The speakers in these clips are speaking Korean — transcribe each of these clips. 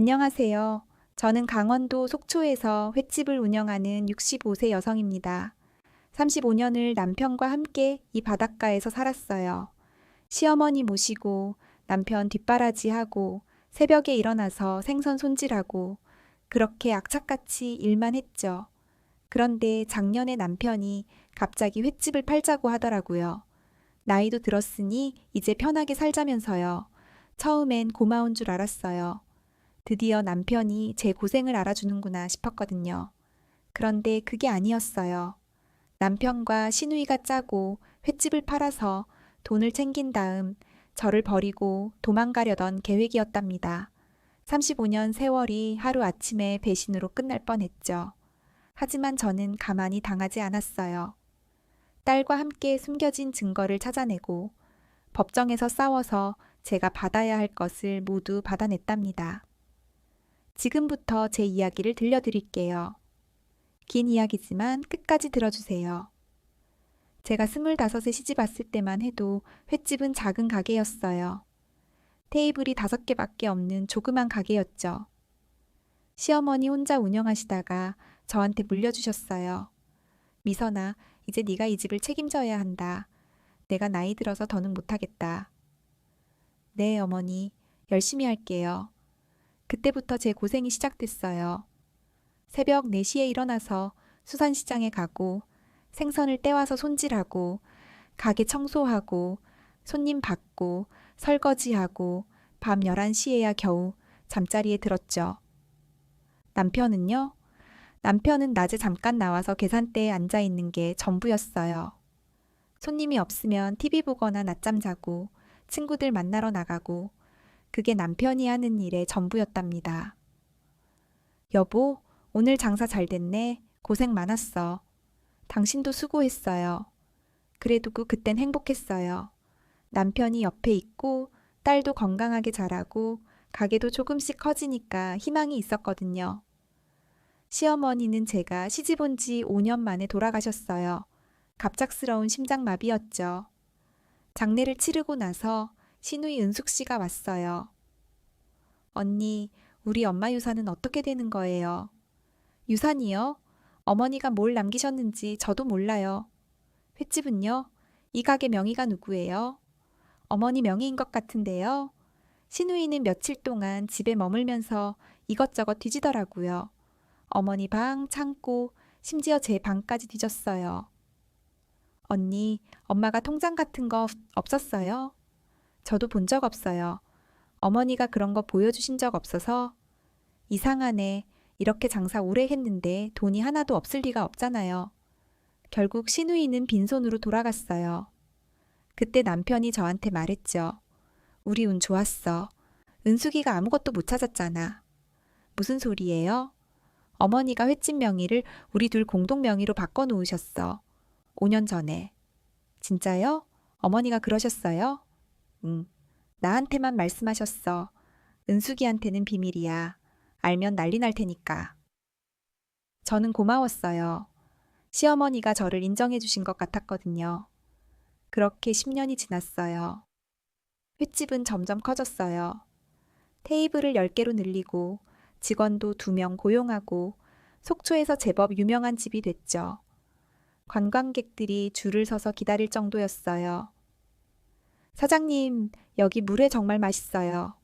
안녕하세요. 저는 강원도 속초에서 횟집을 운영하는 65세 여성입니다. 35년을 남편과 함께 이 바닷가에서 살았어요. 시어머니 모시고 남편 뒷바라지하고 새벽에 일어나서 생선 손질하고 그렇게 악착같이 일만 했죠. 그런데 작년에 남편이 갑자기 횟집을 팔자고 하더라고요. 나이도 들었으니 이제 편하게 살자면서요. 처음엔 고마운 줄 알았어요. 드디어 남편이 제 고생을 알아주는구나 싶었거든요. 그런데 그게 아니었어요. 남편과 시누이가 짜고 횟집을 팔아서 돈을 챙긴 다음 저를 버리고 도망가려던 계획이었답니다. 35년 세월이 하루아침에 배신으로 끝날 뻔했죠. 하지만 저는 가만히 당하지 않았어요. 딸과 함께 숨겨진 증거를 찾아내고 법정에서 싸워서 제가 받아야 할 것을 모두 받아냈답니다. 지금부터 제 이야기를 들려드릴게요. 긴 이야기지만 끝까지 들어주세요. 제가 스물다섯에 시집 왔을 때만 해도 횟집은 작은 가게였어요. 테이블이 다섯 개밖에 없는 조그만 가게였죠. 시어머니 혼자 운영하시다가 저한테 물려주셨어요. 미선아, 이제 네가 이 집을 책임져야 한다. 내가 나이 들어서 더는 못하겠다. 네, 어머니. 열심히 할게요. 그때부터 제 고생이 시작됐어요. 새벽 4시에 일어나서 수산시장에 가고 생선을 떼와서 손질하고 가게 청소하고 손님 받고 설거지하고 밤 11시에야 겨우 잠자리에 들었죠. 남편은요? 남편은 낮에 잠깐 나와서 계산대에 앉아 있는 게 전부였어요. 손님이 없으면 TV 보거나 낮잠 자고 친구들 만나러 나가고 그게 남편이 하는 일의 전부였답니다. 여보, 오늘 장사 잘 됐네. 고생 많았어. 당신도 수고했어요. 그래도 그 그땐 행복했어요. 남편이 옆에 있고 딸도 건강하게 자라고 가게도 조금씩 커지니까 희망이 있었거든요. 시어머니는 제가 시집 온 지 5년 만에 돌아가셨어요. 갑작스러운 심장마비였죠. 장례를 치르고 나서 시누이 은숙 씨가 왔어요. 언니, 우리 엄마 유산은 어떻게 되는 거예요? 유산이요? 어머니가 뭘 남기셨는지 저도 몰라요. 횟집은요? 이 가게 명의가 누구예요? 어머니 명의인 것 같은데요. 시누이는 며칠 동안 집에 머물면서 이것저것 뒤지더라고요. 어머니 방, 창고, 심지어 제 방까지 뒤졌어요. 언니, 엄마가 통장 같은 거 없었어요? 저도 본 적 없어요. 어머니가 그런 거 보여주신 적 없어서 이상하네. 이렇게 장사 오래 했는데 돈이 하나도 없을 리가 없잖아요. 결국 시누이는 빈손으로 돌아갔어요. 그때 남편이 저한테 말했죠. 우리 운 좋았어. 은숙이가 아무것도 못 찾았잖아. 무슨 소리예요? 어머니가 횟집 명의를 우리 둘 공동 명의로 바꿔 놓으셨어. 5년 전에. 진짜요? 어머니가 그러셨어요? 응. 나한테만 말씀하셨어. 은숙이한테는 비밀이야. 알면 난리 날 테니까. 저는 고마웠어요. 시어머니가 저를 인정해 주신 것 같았거든요. 그렇게 10년이 지났어요. 횟집은 점점 커졌어요. 테이블을 10개로 늘리고 직원도 2명 고용하고 속초에서 제법 유명한 집이 됐죠. 관광객들이 줄을 서서 기다릴 정도였어요. 사장님, 여기 물회 정말 맛있어요.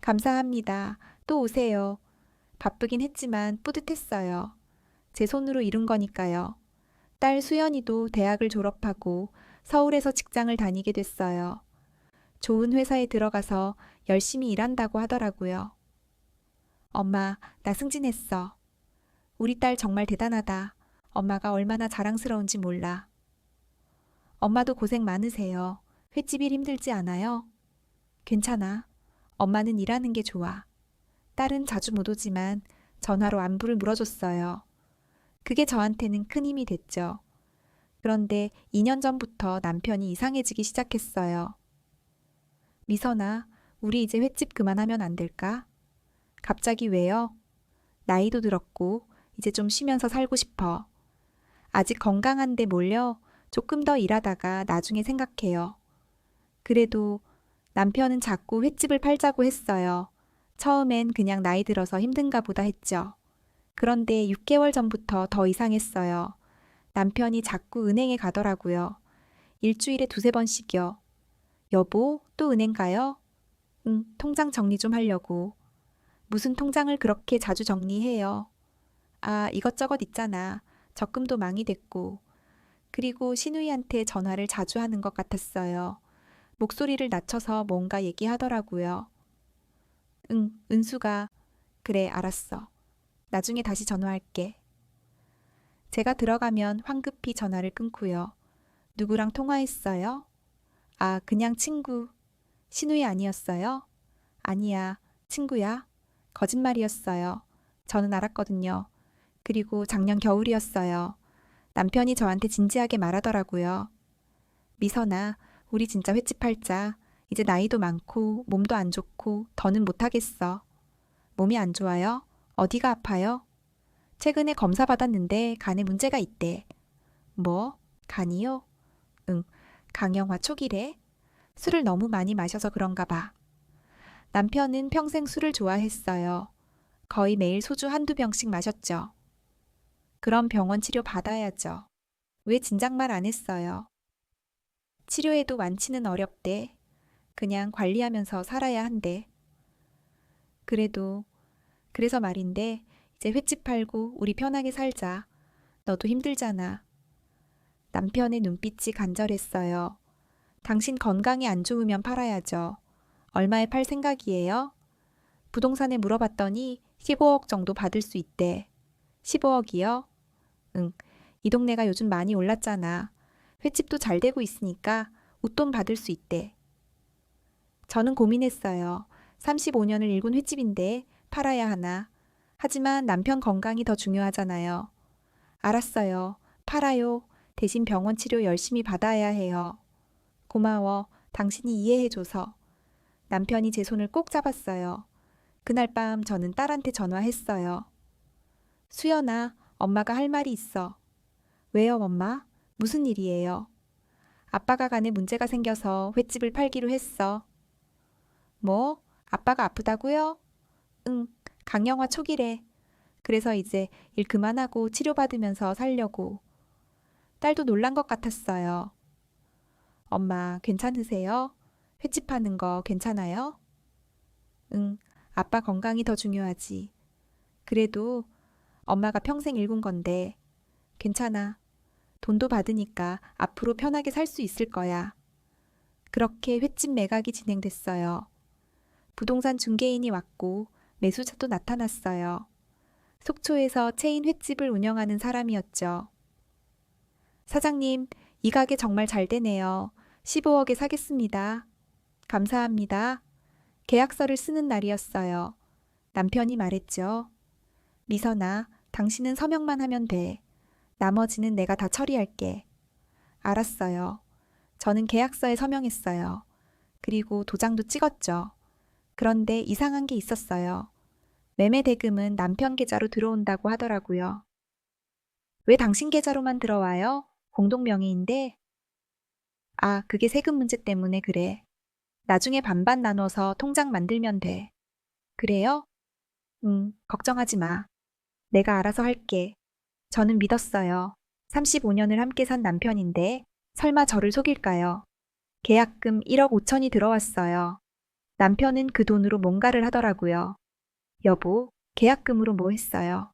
감사합니다. 또 오세요. 바쁘긴 했지만 뿌듯했어요. 제 손으로 이룬 거니까요. 딸 수연이도 대학을 졸업하고 서울에서 직장을 다니게 됐어요. 좋은 회사에 들어가서 열심히 일한다고 하더라고요. 엄마, 나 승진했어. 우리 딸 정말 대단하다. 엄마가 얼마나 자랑스러운지 몰라. 엄마도 고생 많으세요. 횟집 일 힘들지 않아요? 괜찮아. 엄마는 일하는 게 좋아. 딸은 자주 못 오지만 전화로 안부를 물어줬어요. 그게 저한테는 큰 힘이 됐죠. 그런데 2년 전부터 남편이 이상해지기 시작했어요. 미선아, 우리 이제 횟집 그만하면 안 될까? 갑자기 왜요? 나이도 들었고, 이제 좀 쉬면서 살고 싶어. 아직 건강한데 몰려 조금 더 일하다가 나중에 생각해요. 그래도 남편은 자꾸 횟집을 팔자고 했어요. 처음엔 그냥 나이 들어서 힘든가 보다 했죠. 그런데 6개월 전부터 더 이상했어요. 남편이 자꾸 은행에 가더라고요. 일주일에 두세 번씩이요. 여보, 또 은행 가요? 응, 통장 정리 좀 하려고. 무슨 통장을 그렇게 자주 정리해요? 아, 이것저것 있잖아. 적금도 망이 됐고. 그리고 신우이한테 전화를 자주 하는 것 같았어요. 목소리를 낮춰서 뭔가 얘기하더라고요. 응, 은수가. 그래, 알았어. 나중에 다시 전화할게. 제가 들어가면 황급히 전화를 끊고요. 누구랑 통화했어요? 아, 그냥 친구. 신우이 아니었어요? 아니야, 친구야. 거짓말이었어요. 저는 알았거든요. 그리고 작년 겨울이었어요. 남편이 저한테 진지하게 말하더라고요. 미선아, 우리 진짜 횟집 팔자. 이제 나이도 많고 몸도 안 좋고 더는 못하겠어. 몸이 안 좋아요? 어디가 아파요? 최근에 검사 받았는데 간에 문제가 있대. 뭐? 간이요? 응, 강영화 초기래. 술을 너무 많이 마셔서 그런가 봐. 남편은 평생 술을 좋아했어요. 거의 매일 소주 한두 병씩 마셨죠. 그럼 병원 치료 받아야죠. 왜 진작 말 안 했어요? 치료해도 완치는 어렵대. 그냥 관리하면서 살아야 한대. 그래도, 그래서 말인데, 이제 횟집 팔고 우리 편하게 살자. 너도 힘들잖아. 남편의 눈빛이 간절했어요. 당신 건강이 안 좋으면 팔아야죠. 얼마에 팔 생각이에요? 부동산에 물어봤더니 15억 정도 받을 수 있대. 15억이요? 응. 이 동네가 요즘 많이 올랐잖아. 횟집도 잘 되고 있으니까 웃돈 받을 수 있대. 저는 고민했어요. 35년을 일군 횟집인데 팔아야 하나. 하지만 남편 건강이 더 중요하잖아요. 알았어요. 팔아요. 대신 병원 치료 열심히 받아야 해요. 고마워. 당신이 이해해줘서. 남편이 제 손을 꼭 잡았어요. 그날 밤 저는 딸한테 전화했어요. 수연아, 엄마가 할 말이 있어. 왜요, 엄마? 무슨 일이에요? 아빠가 간에 문제가 생겨서 횟집을 팔기로 했어. 뭐? 아빠가 아프다고요? 응, 강영화 초기래. 그래서 이제 일 그만하고 치료받으면서 살려고. 딸도 놀란 것 같았어요. 엄마, 괜찮으세요? 횟집 하는 거 괜찮아요? 응, 아빠 건강이 더 중요하지. 그래도 엄마가 평생 일군 건데 괜찮아. 돈도 받으니까 앞으로 편하게 살 수 있을 거야. 그렇게 횟집 매각이 진행됐어요. 부동산 중개인이 왔고 매수자도 나타났어요. 속초에서 체인 횟집을 운영하는 사람이었죠. 사장님, 이 가게 정말 잘 되네요. 15억에 사겠습니다. 감사합니다. 계약서를 쓰는 날이었어요. 남편이 말했죠. 미선아, 당신은 서명만 하면 돼. 나머지는 내가 다 처리할게. 알았어요. 저는 계약서에 서명했어요. 그리고 도장도 찍었죠. 그런데 이상한 게 있었어요. 매매 대금은 남편 계좌로 들어온다고 하더라고요. 왜 당신 계좌로만 들어와요? 공동명의인데? 아, 그게 세금 문제 때문에 그래. 나중에 반반 나눠서 통장 만들면 돼. 그래요? 응, 걱정하지 마. 내가 알아서 할게. 저는 믿었어요. 35년을 함께 산 남편인데 설마 저를 속일까요? 계약금 1억 5천이 들어왔어요. 남편은 그 돈으로 뭔가를 하더라고요. 여보, 계약금으로 뭐 했어요?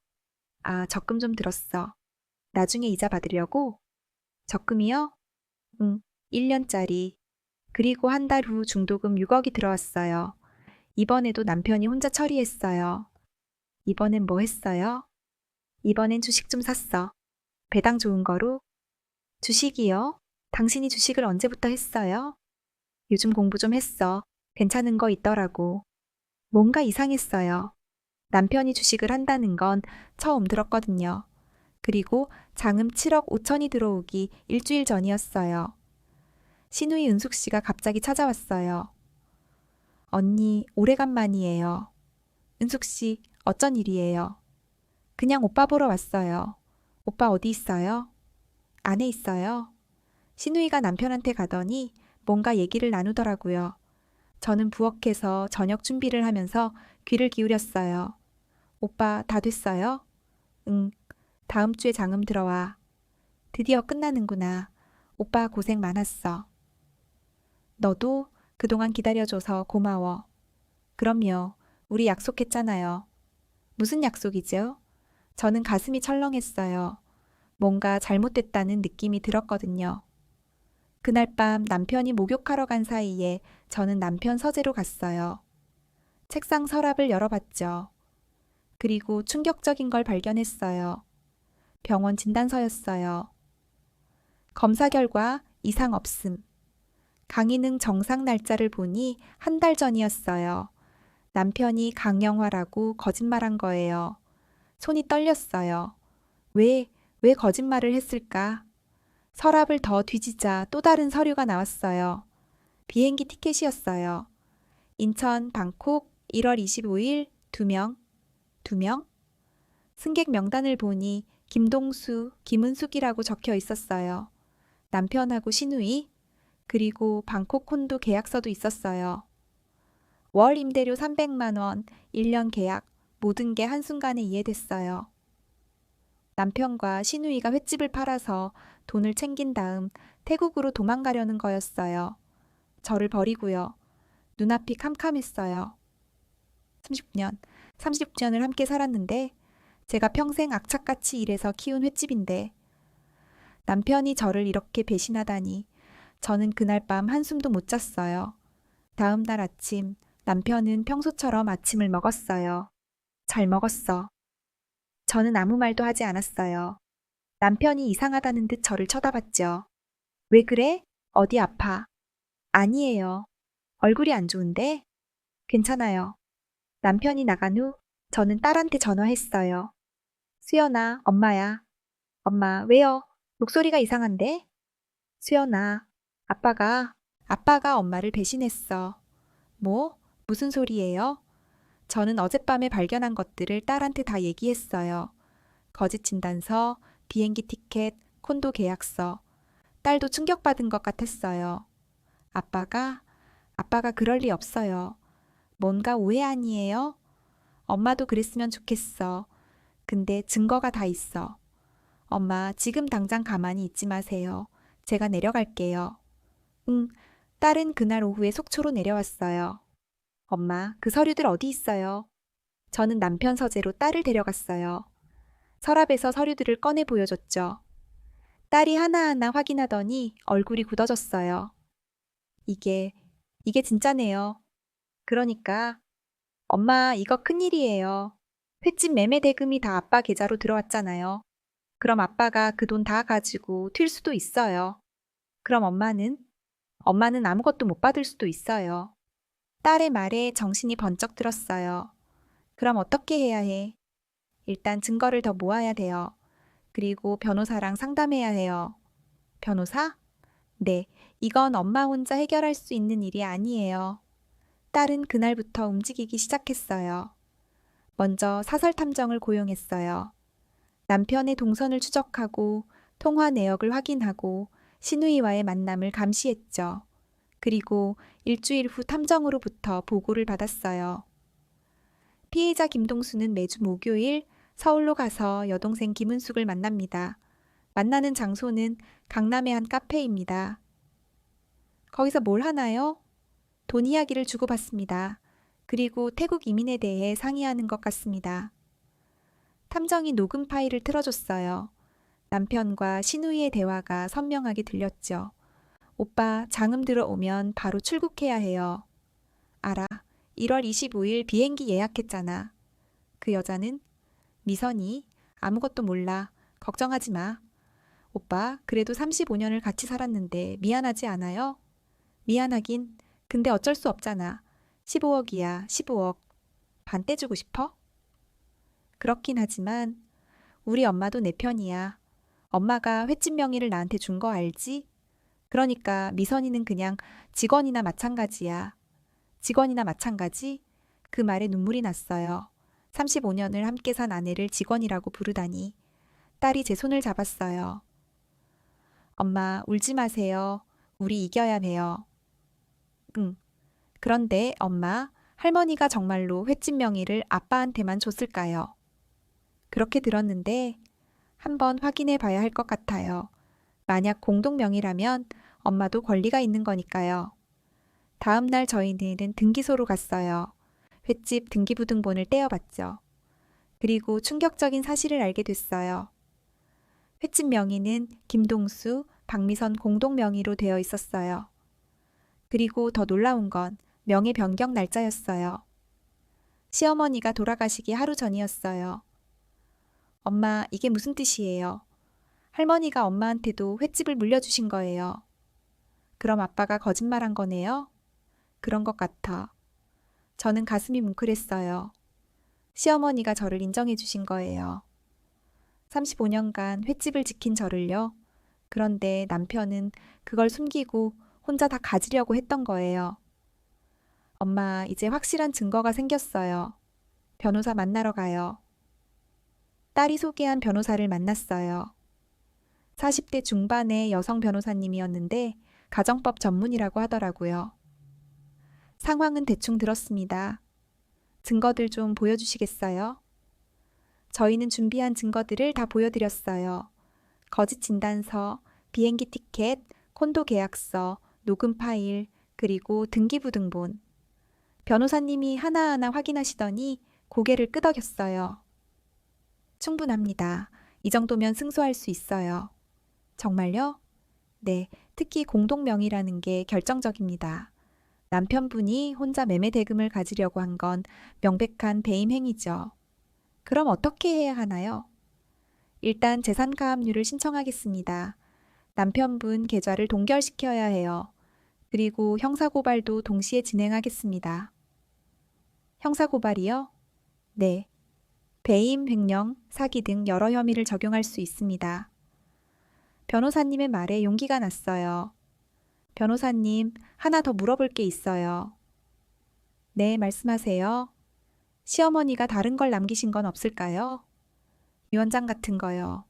아, 적금 좀 들었어. 나중에 이자 받으려고? 적금이요? 응, 1년짜리. 그리고 한 달 후 중도금 6억이 들어왔어요. 이번에도 남편이 혼자 처리했어요. 이번엔 뭐 했어요? 이번엔 주식 좀 샀어. 배당 좋은 거로? 주식이요? 당신이 주식을 언제부터 했어요? 요즘 공부 좀 했어. 괜찮은 거 있더라고. 뭔가 이상했어요. 남편이 주식을 한다는 건 처음 들었거든요. 그리고 장음 7억 5천이 들어오기 일주일 전이었어요. 신우이 은숙 씨가 갑자기 찾아왔어요. 언니, 오래간만이에요. 은숙 씨, 어쩐 일이에요? 그냥 오빠 보러 왔어요. 오빠 어디 있어요? 안에 있어요. 신우이가 남편한테 가더니 뭔가 얘기를 나누더라고요. 저는 부엌에서 저녁 준비를 하면서 귀를 기울였어요. 오빠 다 됐어요? 응. 다음 주에 장음 들어와. 드디어 끝나는구나. 오빠 고생 많았어. 너도 그동안 기다려줘서 고마워. 그럼요. 우리 약속했잖아요. 무슨 약속이죠? 저는 가슴이 철렁했어요. 뭔가 잘못됐다는 느낌이 들었거든요. 그날 밤 남편이 목욕하러 간 사이에 저는 남편 서재로 갔어요. 책상 서랍을 열어봤죠. 그리고 충격적인 걸 발견했어요. 병원 진단서였어요. 검사 결과 이상 없음. 강의능 정상 날짜를 보니 한 달 전이었어요. 남편이 강영화라고 거짓말한 거예요. 손이 떨렸어요. 왜, 왜 거짓말을 했을까? 서랍을 더 뒤지자 또 다른 서류가 나왔어요. 비행기 티켓이었어요. 인천, 방콕, 1월 25일, 두 명. 두 명? 승객 명단을 보니 김동수, 김은숙이라고 적혀 있었어요. 남편하고 신우이, 그리고 방콕 콘도 계약서도 있었어요. 월 임대료 300만 원, 1년 계약, 모든 게 한순간에 이해됐어요. 남편과 신우이가 횟집을 팔아서 돈을 챙긴 다음 태국으로 도망가려는 거였어요. 저를 버리고요. 눈앞이 캄캄했어요. 30년, 30년을 함께 살았는데 제가 평생 악착같이 일해서 키운 횟집인데 남편이 저를 이렇게 배신하다니 저는 그날 밤 한숨도 못 잤어요. 다음 날 아침 남편은 평소처럼 아침을 먹었어요. 잘 먹었어. 저는 아무 말도 하지 않았어요. 남편이 이상하다는 듯 저를 쳐다봤죠. 왜 그래? 어디 아파? 아니에요. 얼굴이 안 좋은데? 괜찮아요. 남편이 나간 후 저는 딸한테 전화했어요. 수연아, 엄마야. 엄마, 왜요? 목소리가 이상한데? 수연아, 아빠가, 아빠가 엄마를 배신했어. 뭐? 무슨 소리예요? 저는 어젯밤에 발견한 것들을 딸한테 다 얘기했어요. 거짓 진단서, 비행기 티켓, 콘도 계약서. 딸도 충격받은 것 같았어요. 아빠가, 아빠가 그럴 리 없어요. 뭔가 오해 아니에요? 엄마도 그랬으면 좋겠어. 근데 증거가 다 있어. 엄마, 지금 당장 가만히 있지 마세요. 제가 내려갈게요. 응, 딸은 그날 오후에 속초로 내려왔어요. 엄마, 그 서류들 어디 있어요? 저는 남편 서재로 딸을 데려갔어요. 서랍에서 서류들을 꺼내 보여줬죠. 딸이 하나하나 확인하더니 얼굴이 굳어졌어요. 이게, 이게 진짜네요. 그러니까, 엄마, 이거 큰일이에요. 횟집 매매 대금이 다 아빠 계좌로 들어왔잖아요. 그럼 아빠가 그 돈 다 가지고 튈 수도 있어요. 그럼 엄마는? 엄마는 아무것도 못 받을 수도 있어요. 딸의 말에 정신이 번쩍 들었어요. 그럼 어떻게 해야 해? 일단 증거를 더 모아야 돼요. 그리고 변호사랑 상담해야 해요. 변호사? 네, 이건 엄마 혼자 해결할 수 있는 일이 아니에요. 딸은 그날부터 움직이기 시작했어요. 먼저 사설 탐정을 고용했어요. 남편의 동선을 추적하고 통화 내역을 확인하고 신우이와의 만남을 감시했죠. 그리고 일주일 후 탐정으로부터 보고를 받았어요. 피해자 김동수는 매주 목요일 서울로 가서 여동생 김은숙을 만납니다. 만나는 장소는 강남의 한 카페입니다. 거기서 뭘 하나요? 돈 이야기를 주고받습니다. 그리고 태국 이민에 대해 상의하는 것 같습니다. 탐정이 녹음 파일을 틀어줬어요. 남편과 신우이의 대화가 선명하게 들렸죠. 오빠, 장음 들어오면 바로 출국해야 해요. 알아. 1월 25일 비행기 예약했잖아. 그 여자는 미선이 아무것도 몰라. 걱정하지 마. 오빠, 그래도 35년을 같이 살았는데 미안하지 않아요? 미안하긴. 근데 어쩔 수 없잖아. 15억이야, 15억. 반 떼주고 싶어? 그렇긴 하지만 우리 엄마도 내 편이야. 엄마가 횟집 명의를 나한테 준 거 알지? 그러니까 미선이는 그냥 직원이나 마찬가지야. 직원이나 마찬가지? 그 말에 눈물이 났어요. 35년을 함께 산 아내를 직원이라고 부르다니. 딸이 제 손을 잡았어요. 엄마, 울지 마세요. 우리 이겨야 해요. 응. 그런데 엄마, 할머니가 정말로 횟집 명의를 아빠한테만 줬을까요? 그렇게 들었는데 한번 확인해 봐야 할 것 같아요. 만약 공동 명의라면 엄마도 권리가 있는 거니까요. 다음 날 저희는 등기소로 갔어요. 횟집 등기부등본을 떼어봤죠. 그리고 충격적인 사실을 알게 됐어요. 횟집 명의는 김동수, 박미선 공동 명의로 되어 있었어요. 그리고 더 놀라운 건 명의 변경 날짜였어요. 시어머니가 돌아가시기 하루 전이었어요. 엄마, 이게 무슨 뜻이에요? 할머니가 엄마한테도 횟집을 물려주신 거예요. 그럼 아빠가 거짓말한 거네요? 그런 것 같아. 저는 가슴이 뭉클했어요. 시어머니가 저를 인정해 주신 거예요. 35년간 횟집을 지킨 저를요. 그런데 남편은 그걸 숨기고 혼자 다 가지려고 했던 거예요. 엄마, 이제 확실한 증거가 생겼어요. 변호사 만나러 가요. 딸이 소개한 변호사를 만났어요. 40대 중반의 여성 변호사님이었는데 가정법 전문이라고 하더라고요. 상황은 대충 들었습니다. 증거들 좀 보여주시겠어요? 저희는 준비한 증거들을 다 보여드렸어요. 거짓 진단서, 비행기 티켓, 콘도 계약서, 녹음 파일, 그리고 등기부등본. 변호사님이 하나하나 확인하시더니 고개를 끄덕였어요. 충분합니다. 이 정도면 승소할 수 있어요. 정말요? 네, 특히 공동명의라는 게 결정적입니다. 남편분이 혼자 매매 대금을 가지려고 한 건 명백한 배임 행위죠. 그럼 어떻게 해야 하나요? 일단 재산 가압류를 신청하겠습니다. 남편분 계좌를 동결시켜야 해요. 그리고 형사고발도 동시에 진행하겠습니다. 형사고발이요? 네. 배임, 횡령, 사기 등 여러 혐의를 적용할 수 있습니다. 변호사님의 말에 용기가 났어요. 변호사님, 하나 더 물어볼 게 있어요. 네, 말씀하세요. 시어머니가 다른 걸 남기신 건 없을까요? 유언장 같은 거요.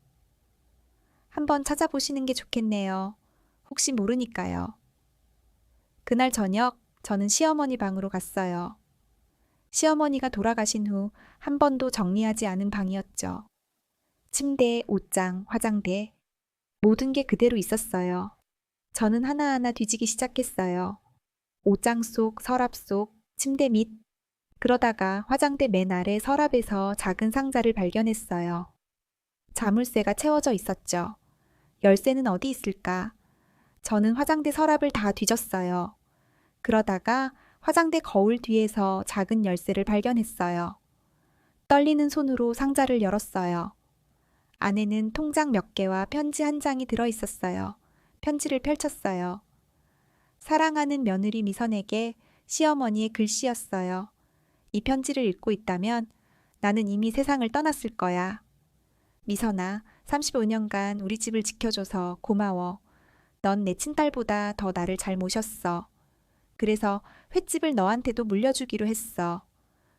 한번 찾아보시는 게 좋겠네요. 혹시 모르니까요. 그날 저녁 저는 시어머니 방으로 갔어요. 시어머니가 돌아가신 후 한 번도 정리하지 않은 방이었죠. 침대, 옷장, 화장대, 모든 게 그대로 있었어요. 저는 하나하나 뒤지기 시작했어요. 옷장 속, 서랍 속, 침대 밑. 그러다가 화장대 맨 아래 서랍에서 작은 상자를 발견했어요. 자물쇠가 채워져 있었죠. 열쇠는 어디 있을까? 저는 화장대 서랍을 다 뒤졌어요. 그러다가 화장대 거울 뒤에서 작은 열쇠를 발견했어요. 떨리는 손으로 상자를 열었어요. 안에는 통장 몇 개와 편지 한 장이 들어 있었어요. 편지를 펼쳤어요. 사랑하는 며느리 미선에게 시어머니의 글씨였어요. 이 편지를 읽고 있다면 나는 이미 세상을 떠났을 거야. 미선아, 35년간 우리 집을 지켜줘서 고마워. 넌 내 친딸보다 더 나를 잘 모셨어. 그래서 횟집을 너한테도 물려주기로 했어.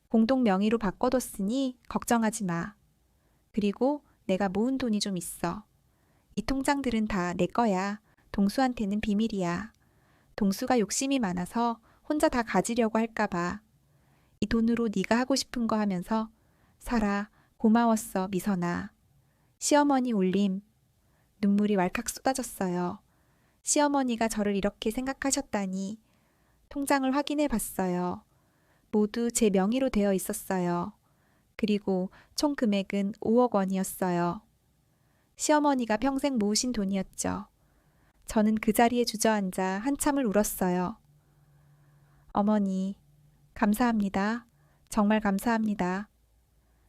공동 명의로 바꿔뒀으니 걱정하지 마. 그리고 내가 모은 돈이 좀 있어. 이 통장들은 다 내 거야. 동수한테는 비밀이야. 동수가 욕심이 많아서 혼자 다 가지려고 할까봐. 이 돈으로 네가 하고 싶은 거 하면서 살아. 고마웠어, 미선아. 시어머니 울림. 눈물이 왈칵 쏟아졌어요. 시어머니가 저를 이렇게 생각하셨다니. 통장을 확인해 봤어요. 모두 제 명의로 되어 있었어요. 그리고 총 금액은 5억 원이었어요. 시어머니가 평생 모으신 돈이었죠. 저는 그 자리에 주저앉아 한참을 울었어요. 어머니, 감사합니다. 정말 감사합니다.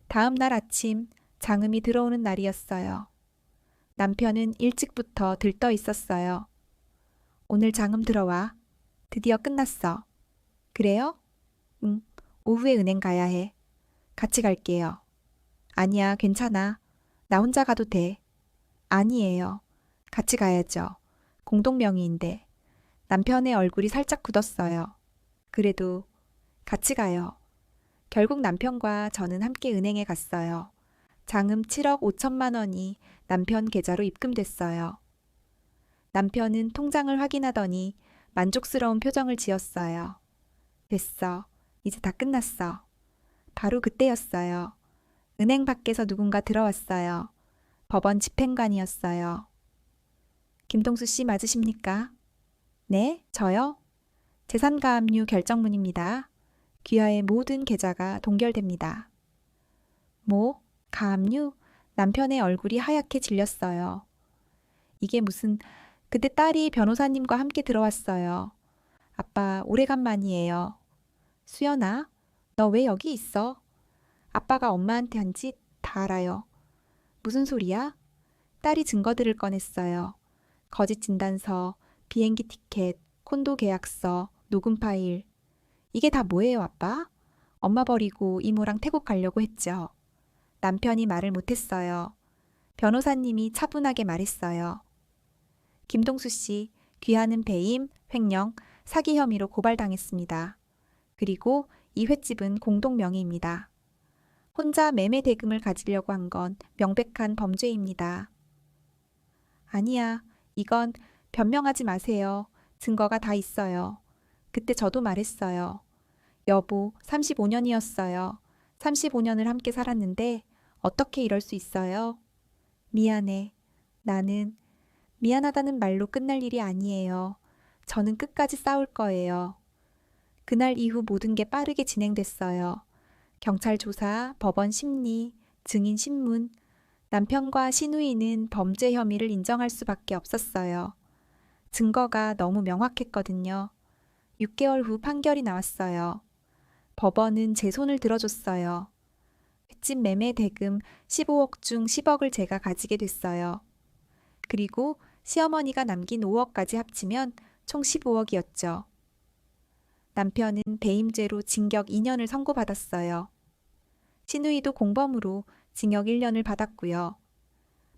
다음 날 아침 장음이 들어오는 날이었어요. 남편은 일찍부터 들떠 있었어요. 오늘 장음 들어와. 드디어 끝났어. 그래요? 응, 오후에 은행 가야 해. 같이 갈게요. 아니야, 괜찮아. 나 혼자 가도 돼. 아니에요. 같이 가야죠. 공동명의인데. 남편의 얼굴이 살짝 굳었어요. 그래도 같이 가요. 결국 남편과 저는 함께 은행에 갔어요. 장음 7억 5천만 원이 남편 계좌로 입금됐어요. 남편은 통장을 확인하더니 만족스러운 표정을 지었어요. 됐어. 이제 다 끝났어. 바로 그때였어요. 은행 밖에서 누군가 들어왔어요. 법원 집행관이었어요. 김동수 씨 맞으십니까? 네, 저요? 재산가압류 결정문입니다. 귀하의 모든 계좌가 동결됩니다. 뭐? 가압류? 남편의 얼굴이 하얗게 질렸어요. 이게 무슨 그때 딸이 변호사님과 함께 들어왔어요. 아빠 오래간만이에요. 수연아, 너 왜 여기 있어? 아빠가 엄마한테 한 짓 다 알아요. 무슨 소리야? 딸이 증거들을 꺼냈어요. 거짓 진단서, 비행기 티켓, 콘도 계약서, 녹음 파일. 이게 다 뭐예요, 아빠? 엄마 버리고 이모랑 태국 가려고 했죠. 남편이 말을 못했어요. 변호사님이 차분하게 말했어요. 김동수 씨, 귀하는 배임, 횡령, 사기 혐의로 고발당했습니다. 그리고 이 횟집은 공동 명의입니다. 혼자 매매 대금을 가지려고 한 건 명백한 범죄입니다. 아니야, 이건 변명하지 마세요. 증거가 다 있어요. 그때 저도 말했어요. 여보, 35년이었어요. 35년을 함께 살았는데 어떻게 이럴 수 있어요? 미안해. 나는 미안하다는 말로 끝날 일이 아니에요. 저는 끝까지 싸울 거예요. 그날 이후 모든 게 빠르게 진행됐어요. 경찰 조사, 법원 심리, 증인 신문, 남편과 신우이는 범죄 혐의를 인정할 수밖에 없었어요. 증거가 너무 명확했거든요. 6개월 후 판결이 나왔어요. 법원은 제 손을 들어줬어요. 횟집 매매 대금 15억 중 10억을 제가 가지게 됐어요. 그리고 시어머니가 남긴 5억까지 합치면 총 15억이었죠. 남편은 배임죄로 징역 2년을 선고받았어요. 신우이도 공범으로 징역 1년을 받았고요.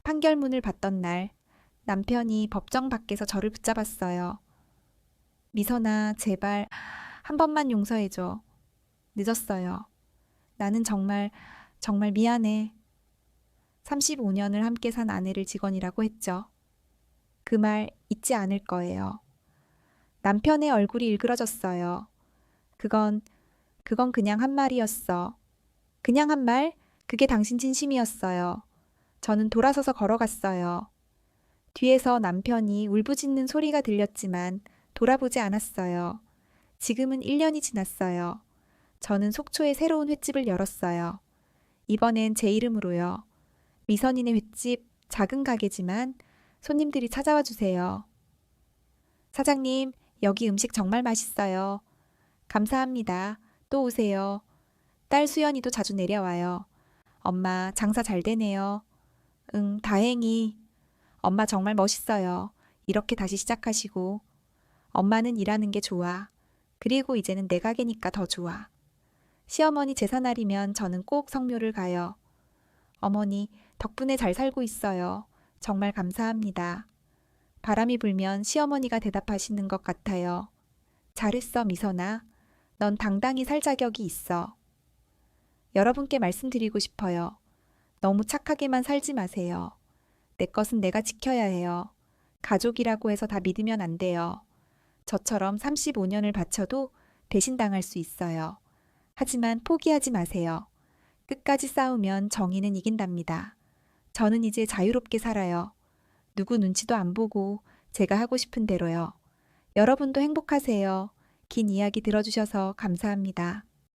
판결문을 받던 날 남편이 법정 밖에서 저를 붙잡았어요. 미선아, 제발 한 번만 용서해줘. 늦었어요. 나는 정말, 정말 미안해. 35년을 함께 산 아내를 직원이라고 했죠. 그 말 잊지 않을 거예요. 남편의 얼굴이 일그러졌어요. 그건, 그건 그냥 한 말이었어. 그냥 한 말, 그게 당신 진심이었어요. 저는 돌아서서 걸어갔어요. 뒤에서 남편이 울부짖는 소리가 들렸지만 돌아보지 않았어요. 지금은 1년이 지났어요. 저는 속초에 새로운 횟집을 열었어요. 이번엔 제 이름으로요. 미선이네 횟집 작은 가게지만 손님들이 찾아와 주세요. 사장님, 여기 음식 정말 맛있어요. 감사합니다. 또 오세요. 딸 수연이도 자주 내려와요. 엄마, 장사 잘 되네요. 응, 다행히. 엄마 정말 멋있어요. 이렇게 다시 시작하시고. 엄마는 일하는 게 좋아. 그리고 이제는 내 가게니까 더 좋아. 시어머니 제사날이면 저는 꼭 성묘를 가요. 어머니, 덕분에 잘 살고 있어요. 정말 감사합니다. 바람이 불면 시어머니가 대답하시는 것 같아요. 잘했어, 미선아. 넌 당당히 살 자격이 있어. 여러분께 말씀드리고 싶어요. 너무 착하게만 살지 마세요. 내 것은 내가 지켜야 해요. 가족이라고 해서 다 믿으면 안 돼요. 저처럼 35년을 바쳐도 배신당할 수 있어요. 하지만 포기하지 마세요. 끝까지 싸우면 정의는 이긴답니다. 저는 이제 자유롭게 살아요. 누구 눈치도 안 보고 제가 하고 싶은 대로요. 여러분도 행복하세요. 긴 이야기 들어주셔서 감사합니다.